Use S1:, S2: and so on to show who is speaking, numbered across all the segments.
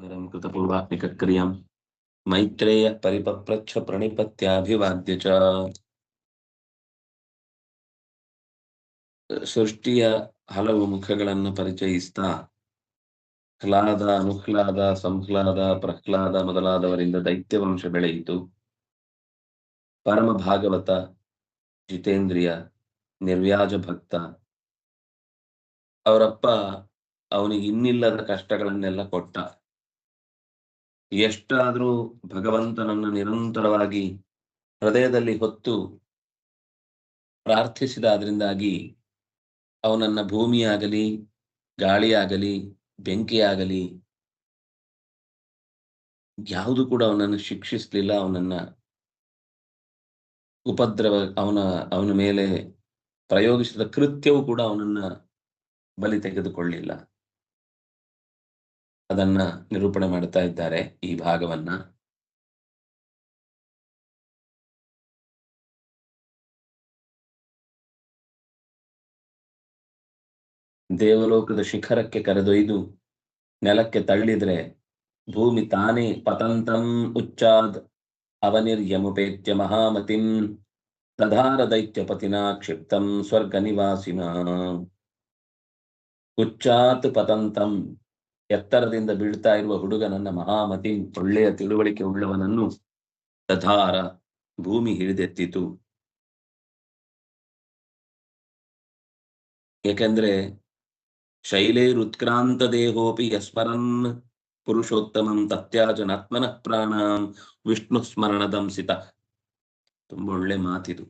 S1: मुनिवरं कृतपूर्वात्मिकक्रियां मैत्रेयः परिपप्रच्छ प्रणिपत्याभिवाद्य च ಸೃಷ್ಟಿಯ ಹಲವು ಮುಖಗಳನ್ನು ಪರಿಚಯಿಸ್ತಾ ಹ್ಲಾದ ಅನುಹ್ಲಾದ ಸಂಹ್ಲಾದ ಪ್ರಹ್ಲಾದ ಮೊದಲಾದವರಿಂದ ದೈತ್ಯ ವಂಶ ಬೆಳೆಯಿತು ಪರಮ ಭಾಗವತ ಜಿತೇಂದ್ರಿಯ ನಿರ್ವ್ಯಾಜ ಭಕ್ತ ಅವರಪ್ಪ ಅವನಿಗೆ ಇನ್ನಿಲ್ಲದ ಕಷ್ಟಗಳನ್ನೆಲ್ಲ ಕೊಟ್ಟ ಎಷ್ಟಾದ್ರೂ ಭಗವಂತನನ್ನು ನಿರಂತರವಾಗಿ ಹೃದಯದಲ್ಲಿ ಹೊತ್ತು ಪ್ರಾರ್ಥಿಸಿದ ಅದರಿಂದಾಗಿ ಅವನನ್ನ ಭೂಮಿಯಾಗಲಿ, ಗಾಳಿಯಾಗಲಿ, ಬೆಂಕಿಯಾಗಲಿ ಯಾವುದು ಕೂಡ ಅವನನ್ನು ಶಿಕ್ಷಿಸಲಿಲ್ಲ. ಅವನನ್ನ ಉಪದ್ರವ, ಅವನ ಅವನ ಮೇಲೆ ಪ್ರಯೋಗಿಸಿದ ಕೃತ್ಯವೂ ಕೂಡ ಅವನನ್ನ ಬಲಿ ತೆಗೆದುಕೊಳ್ಳಿಲ್ಲ. ಅದನ್ನ ನಿರೂಪಣೆ ಮಾಡ್ತಾ ಇದ್ದಾರೆ ಈ ಭಾಗವನ್ನ. ದೇವಲೋಕದ ಶಿಖರಕ್ಕೆ ಕರೆದೊಯ್ದು ನೆಲಕ್ಕೆ ತಳ್ಳಿದ್ರೆ ಭೂಮಿ ತಾನೇ ಪತಂತಂ ಉಚ್ಚಾದ್ ಅವನಿರ್ಯಮುಪೇತ್ಯ ಮಹಾಮತಿಂ ದಧಾರ ದೈತ್ಯಪತಿನಾ ಕ್ಷಿಪ್ತಂ ಸ್ವರ್ಗ ನಿವಾಸಿನ ಉಚ್ಚಾತ್ ಪತಂತಂ ಎತ್ತರದಿಂದ ಬೀಳ್ತಾ ಇರುವ ಹುಡುಗನನ್ನ ಮಹಾಮತಿ ಒಳ್ಳೆಯ ತಿಳುವಳಿಕೆ ಉಳ್ಳವನನ್ನು ತಥಾರ ಭೂಮಿ ಹಿಡಿದೆತ್ತಿತು. ಏಕೆಂದ್ರೆ ಶೈಲೇರುತ್ಕ್ರಾಂತ ದೇಹೋಪಿ ಯಸ್ಮರನ್ ಪುರುಷೋತ್ತಮಂ ತತ್ಯಾಜನಾತ್ಮನಃ ಪ್ರಾಣ ವಿಷ್ಣು ಸ್ಮರಣದಂಸಿತ ತುಂಬಾ ಒಳ್ಳೆ ಮಾತಿದು.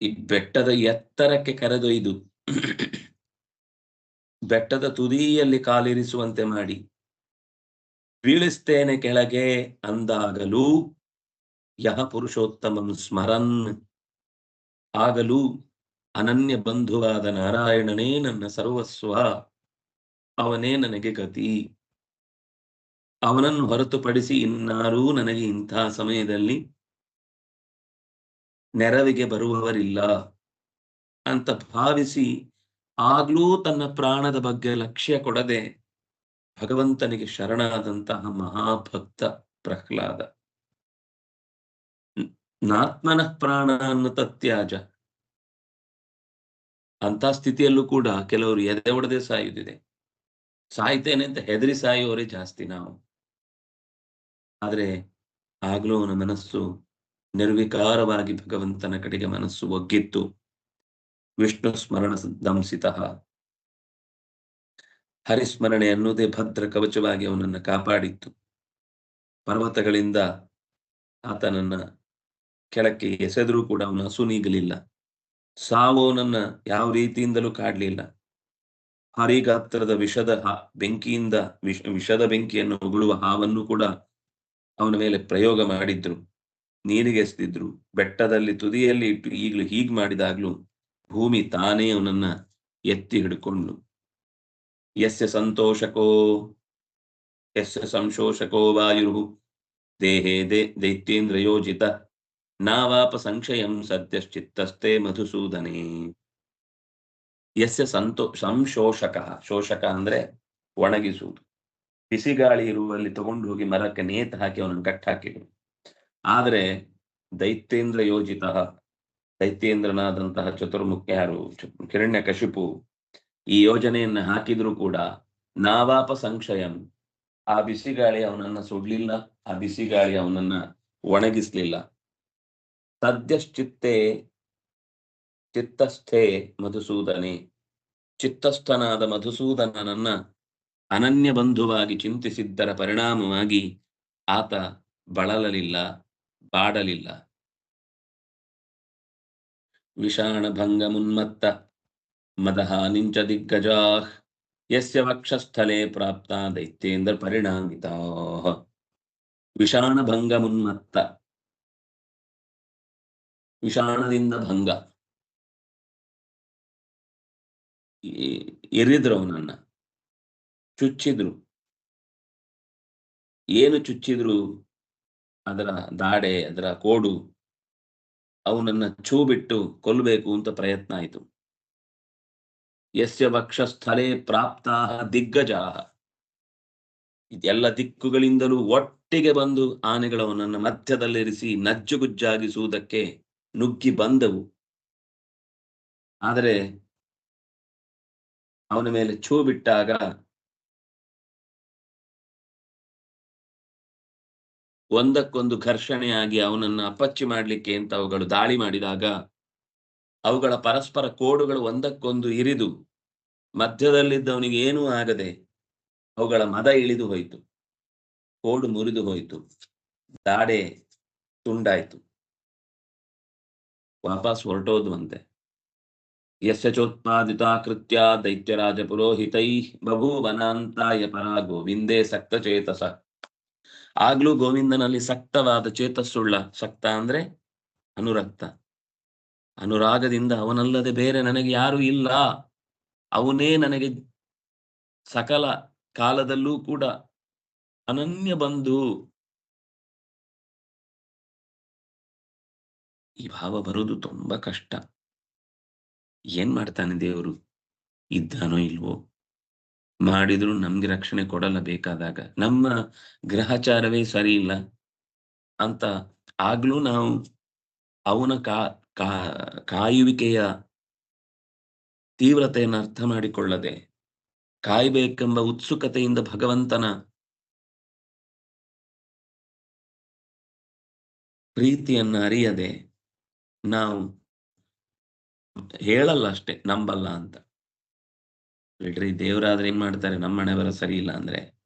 S1: ಈ ಬೆಟ್ಟದ ಎತ್ತರಕ್ಕೆ ಕರೆದೊಯ್ದು ಬೆಟ್ಟದ ತುದಿಯಲ್ಲಿ ಕಾಲಿರಿಸುವಂತೆ ಮಾಡಿ ಬೀಳಿಸ್ತೇನೆ ಕೆಳಗೆ ಅಂದಾಗಲೂ ಯಹ ಪುರುಷೋತ್ತಮಂ ಸ್ಮರನ್. ಆಗಲೂ ಅನನ್ಯ ಬಂಧುವಾದ ನಾರಾಯಣನೇ ನನ್ನ ಸರ್ವಸ್ವ, ಅವನೇ ನನಗೆ ಗತಿ. ಅವನನ್ನು ಹೊರತುಪಡಿಸಿ ಇನ್ನಾರೂ ನನಗೆ ಇಂತಹ ಸಮಯದಲ್ಲಿ ನೆರವಿಗೆ ಬರುವವರಿಲ್ಲ ಅಂತ ಭಾವಿಸಿ ಆಗ್ಲೂ ತನ್ನ ಪ್ರಾಣದ ಬಗ್ಗೆ ಲಕ್ಷ್ಯ ಕೊಡದೆ ಭಗವಂತನಿಗೆ ಶರಣಾದಂತಹ ಮಹಾಭಕ್ತ ಪ್ರಹ್ಲಾದ. ನಾತ್ಮನ ಪ್ರಾಣ ಅನ್ನು ತತ್ಯಾಜ ಅಂತ ಸ್ಥಿತಿಯಲ್ಲೂ ಕೂಡ ಕೆಲವರು ಎದೆ ಒಡೆದೇ ಸಾಯುತ್ತಿದೆ. ಸಾಯ್ತೇನೆ ಅಂತ ಹೆದರಿ ಸಾಯುವವರೇ ಜಾಸ್ತಿ ನಾವು. ಆದ್ರೆ ಆಗ್ಲೂ ಅವನ ಮನಸ್ಸು ನಿರ್ವಿಕಾರವಾಗಿ ಭಗವಂತನ ಕಡೆಗೆ ಮನಸ್ಸು ಒಗ್ಗಿತ್ತು. ವಿಷ್ಣು ಸ್ಮರಣ ದಂಸಿತ ಹರಿಸ್ಮರಣೆ ಅನ್ನುವುದೇ ಭದ್ರ ಕವಚವಾಗಿ ಅವನನ್ನ ಕಾಪಾಡಿತ್ತು. ಪರ್ವತಗಳಿಂದ ಆತನನ್ನ ಕೆಳಕ್ಕೆ ಎಸೆದರೂ ಕೂಡ ಅವನ ಹಸು ನೀಗಲಿಲ್ಲ. ಸಾವು ಅವನನ್ನ ಯಾವ ರೀತಿಯಿಂದಲೂ ಕಾಡ್ಲಿಲ್ಲ. ಹರಿಗಾತ್ರದ ವಿಷದ ಬೆಂಕಿಯಿಂದ ವಿಷ, ವಿಷದ ಬೆಂಕಿಯನ್ನು ಉಗುಳುವ ಹಾವನ್ನು ಕೂಡ ಅವನ ಮೇಲೆ ಪ್ರಯೋಗ ಮಾಡಿದ್ರು. ನೀರಿಗೆ ಎಸ್ತಿದ್ರು ಬೆಟ್ಟದಲ್ಲಿ ತುದಿಯಲ್ಲಿ ಇಟ್ಟು ಈಗಲೂ ಹೀಗೆ ಮಾಡಿದಾಗ್ಲೂ ಭೂಮಿ ತಾನೇ ಅವನನ್ನ ಎತ್ತಿ ಹಿಡ್ಕೊಂಡು. ಯಸ್ಯ ಸಂತೋಷಕೋ, ಯಸ್ಯ ಸಂಶೋಷಕೋ ವಾಯು ದೇಹೇ ದೇ, ದೈತ್ಯೇಂದ್ರ ಯೋಜಿತ. ನಾವಾಪ ಸಂಶಯಂ ಸದ್ಯಶ್ಚಿತ್ತಸ್ತೆ ಮಧುಸೂದನೆ. ಯಸ್ಯ ಸಂತೋ, ಸಂಶೋಷಕ, ಶೋಷಕ ಅಂದ್ರೆ ಒಣಗಿಸುವುದು. ಬಿಸಿಗಾಳಿ ಇರುವಲ್ಲಿ ತಗೊಂಡು ಹೋಗಿ ಮರಕ್ಕೆ ನೇತು ಹಾಕಿ ಅವನನ್ನು ಕಟ್ಟಾಕಿದ್ರು ಆದರೆ ದೈತ್ಯೇಂದ್ರ ಯೋಜಿತ ದೈತ್ಯೇಂದ್ರನಾದಂತಹ ಚತುರ್ಮುಖ ಯಾರು ಕಿರಣ್ಯ ಕಶಿಪು ಈ ಯೋಜನೆಯನ್ನು ಹಾಕಿದ್ರು ಕೂಡ ನಾವಾಪ ಸಂಶಯಂ. ಆ ಬಿಸಿಗಾಳಿ ಅವನನ್ನ ಸುಡ್ಲಿಲ್ಲ, ಆ ಬಿಸಿಗಾಳಿ ಅವನನ್ನ ಒಣಗಿಸ್ಲಿಲ್ಲ. ಸದ್ಯಶ್ಚಿತ್ತೆ ಚಿತ್ತಸ್ಥೆ ಮಧುಸೂದನೆ. ಚಿತ್ತಸ್ಥನಾದ ಮಧುಸೂದನನನ್ನ ಅನನ್ಯ ಬಂಧುವಾಗಿ ಚಿಂತಿಸಿದ್ದರ ಪರಿಣಾಮವಾಗಿ ಆತ ಬಳಲಲಿಲ್ಲ, ಬಾಡಲಿಲ್ಲ. ವಿಷಾಣಭಂಗ ಮುನ್ಮತ್ತ ಮದಹಾನಿಂಚ ದಿಗ್ಗಜಾಹ್ ಯಸ್ಯ ವಕ್ಷಸ್ಥಲೆ ಪ್ರಾಪ್ತ ದೈತ್ಯೇಂದ್ರ ಪರಿಣಾಮಿತ ವಿಷಾಣಭಂಗ ಮುನ್ಮತ್ತ ವಿಷಾಣದಿಂದ ಭಂಗ ಎರಿದ್ರು ಅವನನ್ನ ಚುಚ್ಚಿದ್ರು। ಏನು ಚುಚ್ಚಿದ್ರು? ಅದರ ದಾಡೆ, ಅದರ ಕೋಡು. ಅವನನ್ನ ಛೂ ಬಿಟ್ಟು ಕೊಲ್ಲಬೇಕು ಅಂತ ಪ್ರಯತ್ನ ಆಯಿತು. ಯಸ್ಯ ಸ್ಥಳೇ ಪ್ರಾಪ್ತಾ ದಿಗ್ಗಜಾ ಇದೆಲ್ಲ ದಿಕ್ಕುಗಳಿಂದಲೂ ಒಟ್ಟಿಗೆ ಬಂದು ಆನೆಗಳು ಅವನನ್ನ ಮಧ್ಯದಲ್ಲಿರಿಸಿ ನಜ್ಜುಗುಜ್ಜಾಗಿಸುವುದಕ್ಕೆ ನುಗ್ಗಿ ಬಂದವು. ಆದರೆ ಅವನ ಮೇಲೆ ಛೂ ಬಿಟ್ಟಾಗ ಒಂದಕ್ಕೊಂದು ಘರ್ಷಣೆಯಾಗಿ ಅವನನ್ನು ಅಪಚ್ಚಿ ಮಾಡಲಿಕ್ಕೆ ಅಂತ ಅವುಗಳು ದಾಳಿ ಮಾಡಿದಾಗ, ಅವುಗಳ ಪರಸ್ಪರ ಕೋಡುಗಳು ಒಂದಕ್ಕೊಂದು ಇರಿದು, ಮಧ್ಯದಲ್ಲಿದ್ದವನಿಗೆ ಏನೂ ಆಗದೆ ಅವುಗಳ ಮದ ಇಳಿದು ಹೋಯಿತು. ಕೋಡು ಮುರಿದು ಹೋಯಿತು. ದಾಡೆ ತುಂಡಾಯ್ತು. ವಾಪಸ್ ಹೊರಟೋದು ಅಂತೆ ಚೋತ್ಪಾದಿತಾ ಕೃತ್ಯ ದೈತ್ಯರಾಜ ಪುರೋಹಿತೈ ಬಭೂವನಾಂತಾಯ ಪರ ಗೋವಿಂದೇ ಸಕ್ತ ಚೇತಸ ಆಗ್ಲೂ ಗೋವಿಂದನಲ್ಲಿ ಸಕ್ತವಾದ ಚೇತಸ್ಸುಳ್ಳ ಸಕ್ತ ಅಂದ್ರೆ ಅನುರಕ್ತ. ಅನುರಾಗದಿಂದ ಅವನಲ್ಲದೆ ಬೇರೆ ನನಗೆ ಯಾರು ಇಲ್ಲ. ಅವನೇ ನನಗೆ ಸಕಲ ಕಾಲದಲ್ಲೂ ಕೂಡ ಅನನ್ಯ ಬಂಧು ಈ ಭಾವ ಬರೋದು ತುಂಬಾ ಕಷ್ಟ. ಏನ್ ಮಾಡ್ತಾನೆ ದೇವರು? ಇದ್ದಾನೋ ಇಲ್ವೋ? ಮಾಡಿದ್ರು ನಮ್ಗೆ ರಕ್ಷಣೆ ಕೊಡಲ್ಲ ಬೇಕಾದಾಗ. ನಮ್ಮ ಗ್ರಹಚಾರವೇ ಸರಿ ಇಲ್ಲ ಅಂತ ಆಗ್ಲೂ ನಾವು ಅವನ ಕಾ ಕಾಯುವಿಕೆಯ ತೀವ್ರತೆಯನ್ನು ಅರ್ಥ ಮಾಡಿಕೊಳ್ಳದೆ ಕಾಯ್ಬೇಕೆಂಬ ಉತ್ಸುಕತೆಯಿಂದ ಭಗವಂತನ ಪ್ರೀತಿಯನ್ನ ಅರಿಯದೆ ನಾವು ಹೇಳಲ್ಲ ಅಷ್ಟೆ, ನಂಬಲ್ಲ ಅಂತ. ಬಿಡ್ರಿ ದೇವರಾದ್ರೆ ಏನ್ ಮಾಡ್ತಾರೆ? ನಮ್ಮ ಹಣೆ ಬರ ಸರಿ ಇಲ್ಲ ಅಂದ್ರೆ?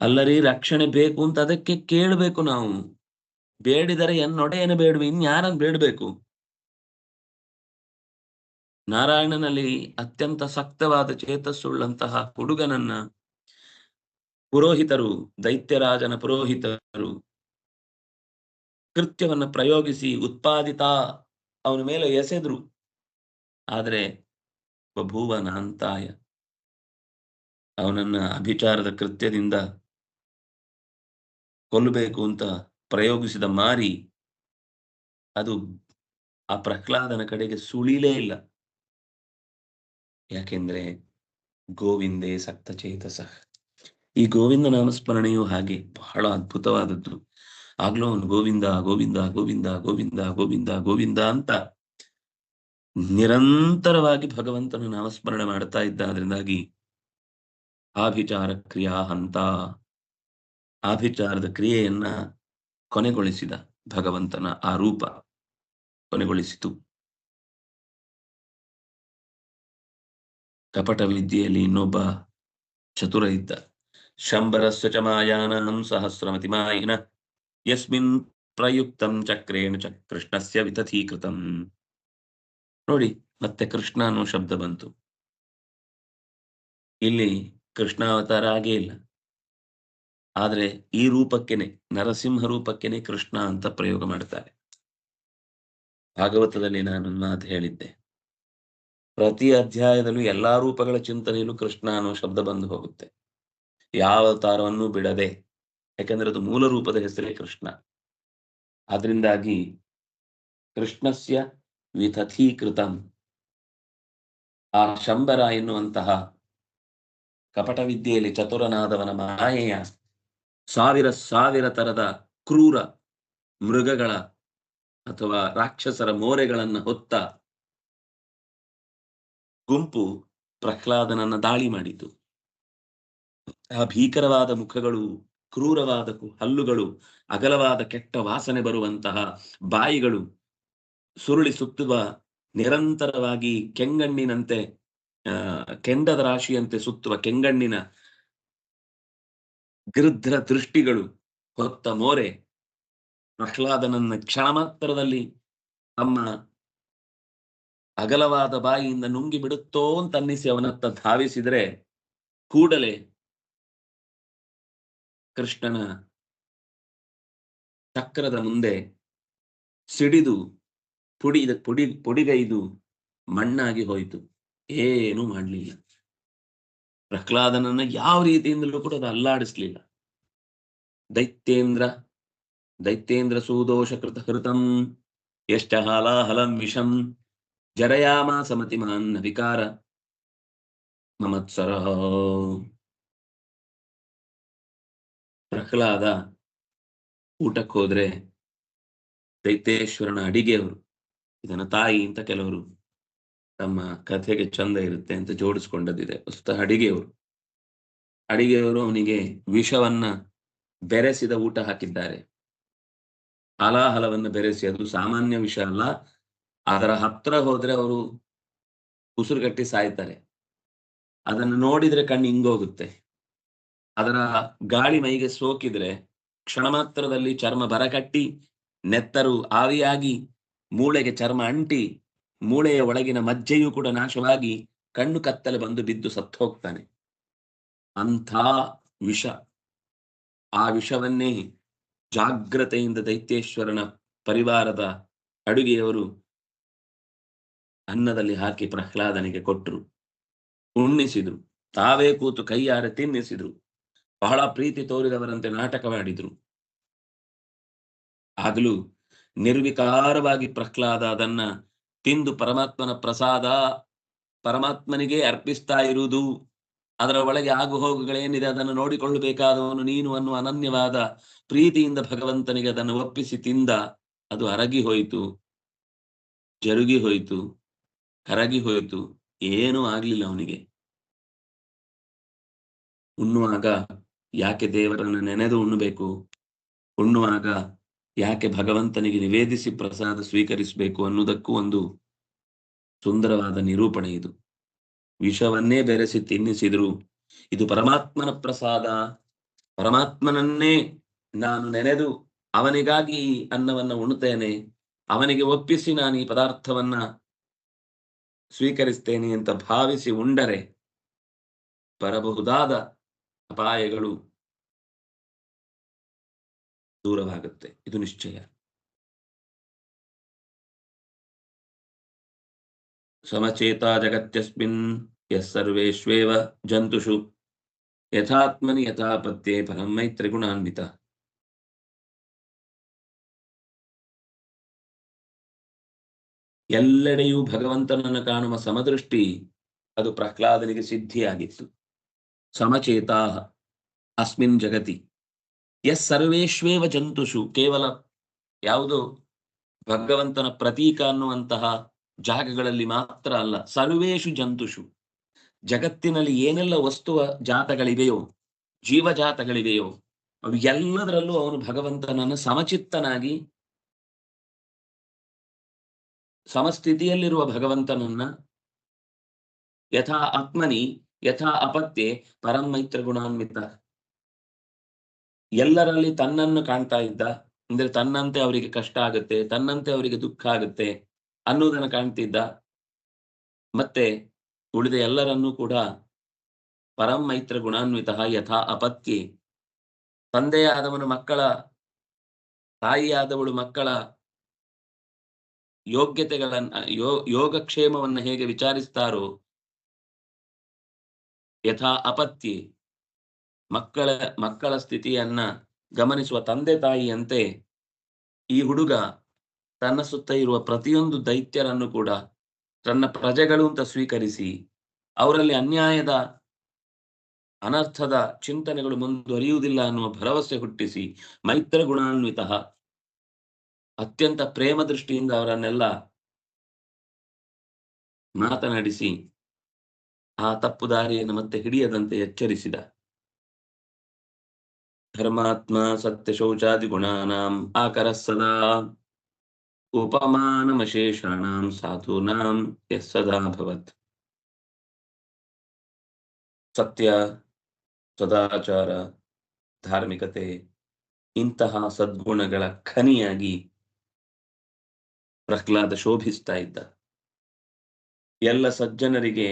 S1: ಅಲ್ಲರಿ, ರಕ್ಷಣೆ ಬೇಕು ಅಂತ ಅದಕ್ಕೆ ಕೇಳಬೇಕು ನಾವು. ಬೇಡಿದರೆ ಎನ್ನೊಡೆಯನ ಬೇಡವಿ ಇನ್ಯಾರನ್ ಬೇಡಬೇಕು? ನಾರಾಯಣನಲ್ಲಿ ಅತ್ಯಂತ ಸಕ್ತವಾದ ಚೇತಸ್ಸುಳ್ಳಂತಹ ಹುಡುಗನನ್ನ ಪುರೋಹಿತರು, ದೈತ್ಯರಾಜನ ಪುರೋಹಿತರು ಕೃತ್ಯವನ್ನ ಪ್ರಯೋಗಿಸಿ ಉತ್ಪಾದಿತ ಅವನ ಮೇಲೆ ಎಸೆದ್ರು. ಆದರೆ ಬಭೂವನ ಅಂತಾಯ ಅವನನ್ನ ಅಭಿಚಾರದ ಕೃತ್ಯದಿಂದ ಕೊಲ್ಲಬೇಕು ಅಂತ ಪ್ರಯೋಗಿಸಿದ ಮಾರಿ ಅದು ಆ ಪ್ರಹ್ಲಾದನ ಕಡೆಗೆ ಸುಳಿಲೇ ಇಲ್ಲ. ಯಾಕೆಂದ್ರೆ ಗೋವಿಂದೇ ಸಕ್ತ ಚೇತಸ. ಈ ಗೋವಿಂದ ನಾಮಸ್ಮರಣೆಯು ಹಾಗೆ ಬಹಳ ಅದ್ಭುತವಾದದ್ದು. ಆಗ್ಲೂ ಅವನು ಗೋವಿಂದ ಗೋವಿಂದ ಗೋವಿಂದ ಗೋವಿಂದ ಗೋವಿಂದ ಗೋವಿಂದ ಅಂತ ನಿರಂತರವಾಗಿ ಭಗವಂತನ ನಾಮಸ್ಮರಣೆ ಮಾಡ್ತಾ ಇದ್ದ ಅದರಿಂದಾಗಿ ಆಭಿಚಾರ ಕ್ರಿಯಾ ಹಂತ ಆಭಿಚಾರದ ಕ್ರಿಯೆಯನ್ನ ಕೊನೆಗೊಳಿಸಿದ ಭಗವಂತನ ಆ ರೂಪ ಕೊನೆಗೊಳಿಸಿತು. ಕಪಟ ವಿದ್ಯೆಯಲ್ಲಿ ಇನ್ನೊಬ್ಬ ಚತುರ ಇದ್ದ ಶಂಬರಸ್ಯ ಚ ಸಹಸ್ರಮತಿ ಮಾಯಿನ. ಯಸ್ಮಿನ್ ಪ್ರಯುಕ್ತಂ ಚಕ್ರೇಣ ಚ ಕೃಷ್ಣಸ್ಯ ವಿತಥೀಕೃತಂ. ನೋಡಿ, ಮತ್ತೆ ಕೃಷ್ಣ ಅನ್ನೋ ಶಬ್ದ ಬಂತು. ಇಲ್ಲಿ ಕೃಷ್ಣಾವತಾರ ಆಗೇ ಇಲ್ಲ. ಆದರೆ ಈ ರೂಪಕ್ಕೆನೆ, ನರಸಿಂಹ ರೂಪಕ್ಕೆನೆ ಕೃಷ್ಣ ಅಂತ ಪ್ರಯೋಗ ಮಾಡ್ತಾರೆ. ಭಾಗವತದಲ್ಲಿ ನಾನು ಮಾತು ಹೇಳಿದ್ದೆ. ಪ್ರತಿ ಅಧ್ಯಾಯದಲ್ಲೂ ಎಲ್ಲಾ ರೂಪಗಳ ಚಿಂತನೆಯಲ್ಲೂ ಕೃಷ್ಣ ಅನ್ನೋ ಶಬ್ದ ಬಂದು ಹೋಗುತ್ತೆ. ಯಾವ ಅವತಾರವನ್ನು ಬಿಡದೆ, ಯಾಕಂದ್ರೆ ಅದು ಮೂಲ ರೂಪದ ಹೆಸರೇ ಕೃಷ್ಣ. ಅದರಿಂದಾಗಿ ಕೃಷ್ಣಸ್ಯ ವಿತಥೀಕೃತಂ. ಆ ಶಂಬರ ಎನ್ನುವಂತಹ ಕಪಟ ವಿದ್ಯೆಯಲ್ಲಿ ಚತುರನಾದವನ ಮಾಯೆಯ ಸಾವಿರ ಸಾವಿರ ತರದ ಕ್ರೂರ ಮೃಗಗಳ ಅಥವಾ ರಾಕ್ಷಸರ ಮೋರೆಗಳನ್ನ ಹೊತ್ತ ಗುಂಪು ಪ್ರಹ್ಲಾದನನ್ನ ದಾಳಿ ಮಾಡಿತು. ಆ ಭೀಕರವಾದ ಮುಖಗಳು, ಕ್ರೂರವಾದ ಹಲ್ಲುಗಳು, ಅಗಲವಾದ ಕೆಟ್ಟ ವಾಸನೆ ಬರುವಂತಹ ಬಾಯಿಗಳು ಸುರುಳಿ ಸುತ್ತುವ ನಿರಂತರವಾಗಿ ಕೆಂಗಣ್ಣಿನಂತೆ ಕೆಂಡದ ರಾಶಿಯಂತೆ ಸುತ್ತುವ ಕೆಂಗಣ್ಣಿನ ಗೃಧ್ರ ದೃಷ್ಟಿಗಳು ಹೊತ್ತ ಮೋರೆ, ಪ್ರಹ್ಲಾದನನ್ನ ಕ್ಷಣ ಮಾತ್ರದಲ್ಲಿ ತಮ್ಮ ಅಗಲವಾದ ಬಾಯಿಯಿಂದ ನುಂಗಿ ಬಿಡುತ್ತೋ ಅಂತ ಅನ್ನಿಸಿ ಅವನತ್ತ ಧಾವಿಸಿದರೆ ಕೂಡಲೇ ಕೃಷ್ಣನ ಚಕ್ರದ ಮುಂದೆ ಸಿಡಿದು ಪುಡಿ ಪುಡಿ, ಪುಡಿಗೈದು ಮಣ್ಣಾಗಿ ಹೋಯಿತು. ಏನೂ ಮಾಡಲಿಲ್ಲ. ಪ್ರಹ್ಲಾದನನ್ನ ಯಾವ ರೀತಿಯಿಂದಲೂ ಕೂಡ ಅದು ಅಲ್ಲಾಡಿಸ್ಲಿಲ್ಲ. ದೈತ್ಯೇಂದ್ರ ದೈತ್ಯೇಂದ್ರ ಸುದೋಷ ಕೃತ ಹೃತಂ ಎಷ್ಟ ಹಾಲಾಹಲಂ ವಿಷಂ, ಜರಯಾಮ ಸಮತಿಮಾನ್ ವಿಕಾರ ಮಮತ್ಸರ ಪ್ರಹ್ಲಾದ ಊಟಕ್ಕೆ ಹೋದ್ರೆ ದೈತ್ಯೇಶ್ವರನ ಅಡಿಗೆಯವರು, ಇದನ್ನ ತಾಯಿ ಅಂತ ಕೆಲವರು ತಮ್ಮ ಕಥೆಗೆ ಚಂದ ಇರುತ್ತೆ ಅಂತ ಜೋಡಿಸ್ಕೊಂಡದ್ದಿದೆ ವಸ್ತುತಃ ಅಡಿಗೆಯವರು. ಅಡಿಗೆಯವರು ಅವನಿಗೆ ವಿಷವನ್ನ ಬೆರೆಸಿದ ಊಟ ಹಾಕಿದ್ದಾರೆ. ಹಲಾಹಲವನ್ನು ಬೆರೆಸಿ, ಅದು ಸಾಮಾನ್ಯ ವಿಷ ಅಲ್ಲ. ಅದರ ಹತ್ರ ಹೋದ್ರೆ ಅವರು ಉಸಿರುಗಟ್ಟಿ ಸಾಯ್ತಾರೆ. ಅದನ್ನು ನೋಡಿದ್ರೆ ಕಣ್ಣು ಹಿಂಗೋಗುತ್ತೆ ಅದರ ಗಾಳಿ ಮೈಗೆ ಸೋಕಿದ್ರೆ ಕ್ಷಣ ಮಾತ್ರದಲ್ಲಿ ಚರ್ಮ ಬರಕಟ್ಟಿ, ನೆತ್ತರು ಆವಿಯಾಗಿ, ಮೂಳೆಗೆ ಚರ್ಮ ಅಂಟಿ ಮೂಳೆಯ ಒಳಗಿನ ಮಜ್ಜೆಯೂ ಕೂಡ ನಾಶವಾಗಿ ಕಣ್ಣು ಕತ್ತಲೆ ಬಂದು ಬಿದ್ದು ಸತ್ತು ಹೋಗ್ತಾನೆ. ಅಂಥ ವಿಷ. ಆ ವಿಷವನ್ನೇ ಜಾಗ್ರತೆಯಿಂದ ದೈತ್ಯೇಶ್ವರನ ಪರಿವಾರದ ಅಡುಗೆಯವರು ಅನ್ನದಲ್ಲಿ ಹಾಕಿ ಪ್ರಹ್ಲಾದನಿಗೆ ಕೊಟ್ಟರು. ಉಣ್ಣಿಸಿದ್ರು. ತಾವೇ ಕೂತು ಕೈಯಾರೆ ತಿನ್ನಿಸಿದ್ರು. ಬಹಳ ಪ್ರೀತಿ ತೋರಿದವರಂತೆ ನಾಟಕವಾಡಿದ್ರು. ಆಗಲೂ ನಿರ್ವಿಕಾರವಾಗಿ ಪ್ರಹ್ಲಾದ ಅದನ್ನ ತಿಂದು ಪರಮಾತ್ಮನ ಪ್ರಸಾದ ಪರಮಾತ್ಮನಿಗೆ ಅರ್ಪಿಸ್ತಾ ಇರುವುದು, ಅದರ ಒಳಗೆ ಆಗು ಹೋಗುಗಳೇನಿದೆ ಅದನ್ನು ನೋಡಿಕೊಳ್ಳಬೇಕಾದವನು ನೀನು ಅನ್ನುವ ಅನನ್ಯವಾದ ಪ್ರೀತಿಯಿಂದ ಭಗವಂತನಿಗೆ ಅದನ್ನು ಒಪ್ಪಿಸಿ ತಿಂದ ಅದು ಅರಗಿ ಹೋಯಿತು, ಜರುಗಿ ಹೋಯಿತು, ಕರಗಿ ಹೋಯಿತು, ಏನೂ ಆಗ್ಲಿಲ್ಲ ಅವನಿಗೆ. ಉಣ್ಣುವಾಗ ಯಾಕೆ ದೇವರನ್ನು ನೆನೆದು ಉಣ್ಣಬೇಕು? ಉಣ್ಣುವಾಗ ಯಾಕೆ ಭಗವಂತನಿಗೆ ನಿವೇದಿಸಿ ಪ್ರಸಾದ ಸ್ವೀಕರಿಸಬೇಕು ಅನ್ನುವುದಕ್ಕೂ ಒಂದು ಸುಂದರವಾದ ನಿರೂಪಣೆ ಇದು. ವಿಷವನ್ನೇ ಬೆರೆಸಿ ತಿನ್ನಿಸಿದ್ರು, ಇದು ಪರಮಾತ್ಮನ ಪ್ರಸಾದ. ಪರಮಾತ್ಮನನ್ನೇ ನಾನು ನೆನೆದು ಅವನಿಗಾಗಿ ಈ ಅನ್ನವನ್ನ ಉಣ್ತೇನೆ ಅವನಿಗೆ ಒಪ್ಪಿಸಿ ನಾನು ಈ ಪದಾರ್ಥವನ್ನ ಸ್ವೀಕರಿಸ್ತೇನೆ ಅಂತ ಭಾವಿಸಿ ಉಂಡರೆ, ಬರಬಹುದಾದ ಅಪಾಯಗಳು ದೂರವಾಗುತ್ತೆ. ಇದು ನಿಶ್ಚಯ. ಸಮಚೇತ ಜಗತ್ಯಸ್ಮಿನ್ ಯಸ್ಸರ್ವೇಶ್ವೇವ ಜಂತುಷು. ಯಥಾತ್ಮನಿ ಯಥಾಪತ್ಯೆ ಪರಂ ಮೈತ್ರಿಗುಣಾನ್ವಿತ. ಎಲ್ಲೆಡೆಯೂ ಭಗವಂತನನ್ನು ಕಾಣುವ ಸಮದೃಷ್ಟಿ ಅದು ಪ್ರಹ್ಲಾದನಿಗೆ ಸಿದ್ಧಿಯಾಗಿತ್ತು. ಸಮಚೇತಾ ಅಸ್ಮಿನ್ ಜಗತಿ. ಎಸ್ ಸರ್ವೇಶ್ವೇವ ಜಂತುಷು. ಕೇವಲ ಯಾವುದು ಭಗವಂತನ ಪ್ರತೀಕ ಅನ್ನುವಂತಹ ಜಾಗಗಳಲ್ಲಿ ಮಾತ್ರ ಅಲ್ಲ ಸರ್ವೇಶು ಜಂತುಷು. ಜಗತ್ತಿನಲ್ಲಿ ಏನೆಲ್ಲ ವಸ್ತುವ ಜಾತಗಳಿವೆಯೋ, ಜೀವಜಾತಗಳಿವೆಯೋ ಅವು ಎಲ್ಲದರಲ್ಲೂ ಅವನು ಭಗವಂತನನ್ನು ಸಮಚಿತ್ತನಾಗಿ ಸಮಸ್ಥಿತಿಯಲ್ಲಿರುವ ಭಗವಂತನನ್ನ ಯಥಾ ಆತ್ಮನಿ, ಯಥಾ ಅಪತ್ಯೆ ಪರಂ ಮೈತ್ರ ಗುಣಾನ್ವಿತ ಎಲ್ಲರಲ್ಲಿ ತನ್ನನ್ನು ಕಾಣ್ತಾ ಇದ್ದ, ಅಂದ್ರೆ ತನ್ನಂತೆ ಅವರಿಗೆ ಕಷ್ಟ ಆಗುತ್ತೆ, ತನ್ನಂತೆ ಅವರಿಗೆ ದುಃಖ ಆಗುತ್ತೆ ಅನ್ನುವುದನ್ನು ಕಾಣ್ತಿದ್ದ. ಮತ್ತೆ ಉಳಿದ ಎಲ್ಲರನ್ನೂ ಕೂಡ ಪರಂ ಮೈತ್ರ ಗುಣಾನ್ವಿತ ಯಥಾ ಅಪತ್ಯ ತಂದೆಯಾದವನು ಮಕ್ಕಳ ತಾಯಿಯಾದವಳು ಮಕ್ಕಳ ಯೋಗ್ಯತೆಗಳನ್ನ, ಯೋ, ಯೋಗಕ್ಷೇಮವನ್ನು ಹೇಗೆ ವಿಚಾರಿಸ್ತಾರೋ ಯಥಾ ಅಪತ್ಯೆ ಮಕ್ಕಳ ಮಕ್ಕಳ ಸ್ಥಿತಿಯನ್ನ ಗಮನಿಸುವ ತಂದೆ ತಾಯಿಯಂತೆ ಈ ಹುಡುಗ ತನ್ನ ಸುತ್ತ ಇರುವ ಪ್ರತಿಯೊಂದು ದೈತ್ಯರನ್ನು ಕೂಡ ತನ್ನ ಪ್ರಜೆಗಳು ಅಂತ ಸ್ವೀಕರಿಸಿ ಅವರಲ್ಲಿ ಅನ್ಯಾಯದ, ಅನರ್ಥದ ಚಿಂತನೆಗಳು ಮುಂದುವರಿಯುವುದಿಲ್ಲ ಅನ್ನುವ ಭರವಸೆ ಹುಟ್ಟಿಸಿ ಮೈತ್ರ ಗುಣಾನ್ವಿತ ಅತ್ಯಂತ ಪ್ರೇಮ ದೃಷ್ಟಿಯಿಂದ ಅವರನ್ನೆಲ್ಲ ಮಾತನಾಡಿಸಿ ಆ ತಪ್ಪು ದಾರಿಯನ್ನು ಮತ್ತೆ ಹಿಡಿಯದಂತೆ ಎಚ್ಚರಿಸಿದ. ಧರ್ಮಾತ್ಮ ಸತ್ಯ ಶೌಚಾದಿ ಗುಣಾಂ ಆಕರ ಸದಾ ಉಪಮಾನಮಶೇಷಾಂ ಸಾಧೂನಾಂ ಯಸ್ ಸದಾ ಭವತ್ ಸತ್ಯ ಸದಾಚಾರ ಧಾರ್ಮಿಕತೆ ಇಂತಹ ಸದ್ಗುಣಗಳ ಖನಿಯಾಗಿ ಪ್ರಹ್ಲಾದ ಶೋಭಿಸ್ತಾ ಇದ್ದ. ಎಲ್ಲ ಸಜ್ಜನರಿಗೆ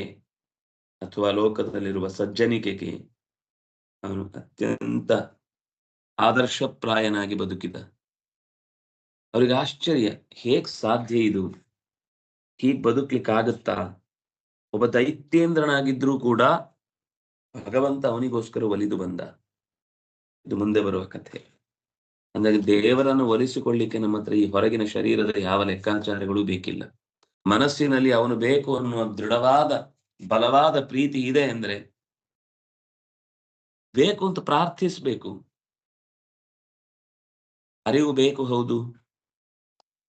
S1: ಅಥವಾ ಲೋಕದಲ್ಲಿರುವ ಸಜ್ಜನಿಕೆಗೆ ಅವನು ಅತ್ಯಂತ ಆದರ್ಶಪ್ರಾಯನಾಗಿ ಬದುಕಿದ. ಅವರಿಗೆ ಆಶ್ಚರ್ಯ, ಹೇಗ್ ಸಾಧ್ಯ ಇದು? ಹೀಗ್ ಬದುಕ್ಲಿಕ್ಕಾಗತ್ತಾ? ಒಬ್ಬ ದೈತ್ಯೇಂದ್ರನಾಗಿದ್ರೂ ಕೂಡ ಭಗವಂತ ಅವನಿಗೋಸ್ಕರ ಒಲಿದು ಬಂದ. ಇದು ಮುಂದೆ ಬರುವ ಕಥೆ. ಅಂದಾಗ ದೇವರನ್ನು ಒಲಿಸಿಕೊಳ್ಳಿಕ್ಕೆ ನಮ್ಮ ಹತ್ರ ಈ ಹೊರಗಿನ ಶರೀರದ ಯಾವ ಲೆಕ್ಕಾಚಾರಗಳು ಬೇಕಿಲ್ಲ. ಮನಸ್ಸಿನಲ್ಲಿ ಅವನು ಬೇಕು ಅನ್ನುವ ದೃಢವಾದ, ಬಲವಾದ ಪ್ರೀತಿ ಇದೆ ಅಂದ್ರೆ ಬೇಕು ಅಂತ ಪ್ರಾರ್ಥಿಸ್ಬೇಕು. ಅರಿವು ಬೇಕು ಹೌದು.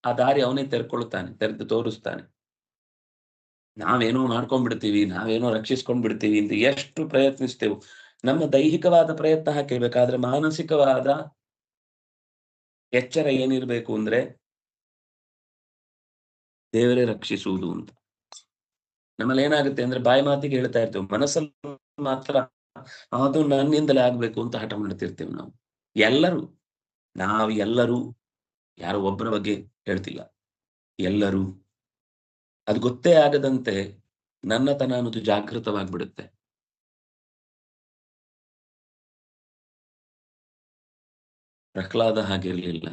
S1: ಆ ದಾರಿ ಅವನೇ ತೆರ್ಕೊಳ್ತಾನೆ, ತೆರೆದು ತೋರಿಸ್ತಾನೆ. ನಾವೇನೋ ಮಾಡ್ಕೊಂಡ್ಬಿಡ್ತೀವಿ, ನಾವೇನೋ ರಕ್ಷಿಸ್ಕೊಂಡ್ಬಿಡ್ತೀವಿ ಅಂತ ಎಷ್ಟು ಪ್ರಯತ್ನಿಸ್ತೇವೆ. ನಮ್ಮ ದೈಹಿಕವಾದ ಪ್ರಯತ್ನ ಹಾಕಿರ್ಬೇಕಾದ್ರೆ ಮಾನಸಿಕವಾದ ಎಚ್ಚರ ಏನಿರ್ಬೇಕು ಅಂದ್ರೆ ದೇವರೇ ರಕ್ಷಿಸುವುದು ಅಂತ. ನಮ್ಮಲ್ಲಿ ಏನಾಗುತ್ತೆ ಅಂದ್ರೆ ಬಾಯಿ ಮಾತಿಗೆ ಹೇಳ್ತಾ ಇರ್ತೇವೆ, ಮನಸ್ಸಲ್ಲಿ ಮಾತ್ರ, ಅದು ನನ್ನಿಂದಲೇ ಆಗ್ಬೇಕು ಅಂತ ಹಠ ಮಾಡ್ತಿರ್ತೇವೆ ನಾವು. ಎಲ್ಲರೂ. ನಾವು ಎಲ್ಲರೂ ಯಾರೋ ಒಬ್ಬರ ಬಗ್ಗೆ ಹೇಳ್ತಿಲ್ಲ. ಎಲ್ಲರೂ. ಅದು ಗೊತ್ತೇ ಆಗದಂತೆ ನನ್ನತನ ಅನ್ನೋದು ಜಾಗೃತವಾಗ್ಬಿಡುತ್ತೆ. ಪ್ರಹ್ಲಾದ ಹಾಗಿರಲಿಲ್ಲ.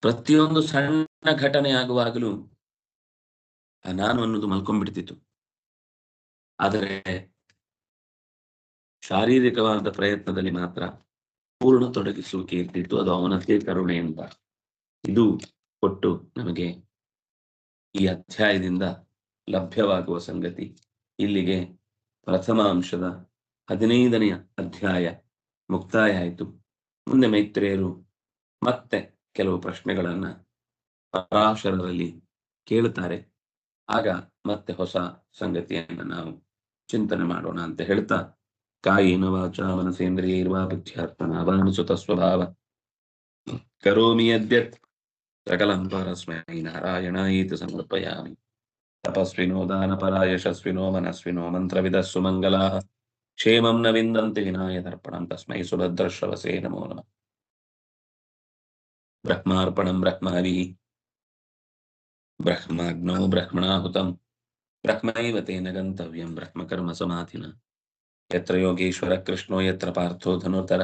S1: ಪ್ರತಿಯೊಂದು ಸಣ್ಣ ಘಟನೆ ಆಗುವಾಗಲೂ ನಾನು ಅನ್ನೋದು ಮಲ್ಕೊಂಡ್ಬಿಡ್ತಿತ್ತು. ಆದರೆ ಶಾರೀರಿಕವಾದ ಪ್ರಯತ್ನದಲ್ಲಿ ಮಾತ್ರ ಪೂರ್ಣ ತೊಡಗಿಸುವಿಕೆ ಇರ್ತಿತ್ತು ಅದು ಅವನದೇ ಕರುಣೆ ಅಂತ. ಇದು ಕೊಟ್ಟು ನಮಗೆ ಈ ಅಧ್ಯಾಯದಿಂದ ಲಭ್ಯವಾಗುವ ಸಂಗತಿ. ಇಲ್ಲಿಗೆ ಪ್ರಥಮ ಅಂಶದ ಹದಿನೈದನೆಯ ಅಧ್ಯಾಯ ಮುಕ್ತಾಯ ಆಯಿತು. ಮುಂದೆ ಮೈತ್ರೇಯರು ಮತ್ತೆ ಕೆಲವು ಪ್ರಶ್ನೆಗಳನ್ನ ಪರಾಶರರಲ್ಲಿ ಕೇಳುತ್ತಾರೆ. ಆಗ ಮತ್ತೆ ಹೊಸ ಸಂಗತಿಯನ್ನ ನಾವು ಚಿಂತನೆ ಮಾಡೋಣ ಅಂತ ಹೇಳ್ತಾ ಕಾಯೇನ ವಾಚ ಮನಸೇಂದ್ರಿಯೈರ್ವಾ ಬುದ್ಧ್ಯಾತ್ಮನ ವಾನುಸುತ ಸ್ವಭಾವ ಕರೋಮಿ ಯದ್ಯತ್ ಸಕಲಂ ಪರಸ್ಮೈ ನಾರಾಯಣಾಯಿತಿ ಸಮರ್ಪಯಾಮಿ ತಪಸ್ವಿನೋ ದಾನಪರ ಯಶಸ್ವಿನೋ ಮನಸ್ವಿನೋ ಮಂತ್ರವಿದಸ್ಸು ಮಂಗಲಾಃ ಕ್ಷೇಮಂ ನ ವಿಂದಂತೆ ವಿನಾಯ ದರ್ಪಣಂ ತಸ್ಮೈ ಸುಭದ್ರಶ್ರವಸೇ ನಮೋ ನಮಃ ಬ್ರಹ್ಮಾರ್ಪಣಂ ಬ್ರಹ್ಮಹವಿಃ ಬ್ರಹ್ಮಾಗ್ನೋ ಬ್ರಹ್ಮಣಾಹುತಂ ಬ್ರಹ್ಮೈವ ತೇನ ಗಂತವ್ಯಂ ಬ್ರಹ್ಮಕರ್ಮ ಸಮಾಧಿನ ಯತ್ರ ಯೋಗೇಶ್ವರ ಕೃಷ್ಣೋ ಯತ್ರ ಪಾರ್ಥೋ ಧನುರ್ಧರ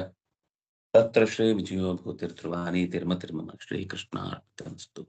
S1: ತತ್ರ ಶ್ರೀ ವಿಜಯೋ ಭೂತಿರ್ಧ್ರುವಾನಿ ತಿರ್ಮ ತಿರ್ಮಮ ಶ್ರೀಕೃಷ್ಣಾರ್ಪಣಮಸ್ತು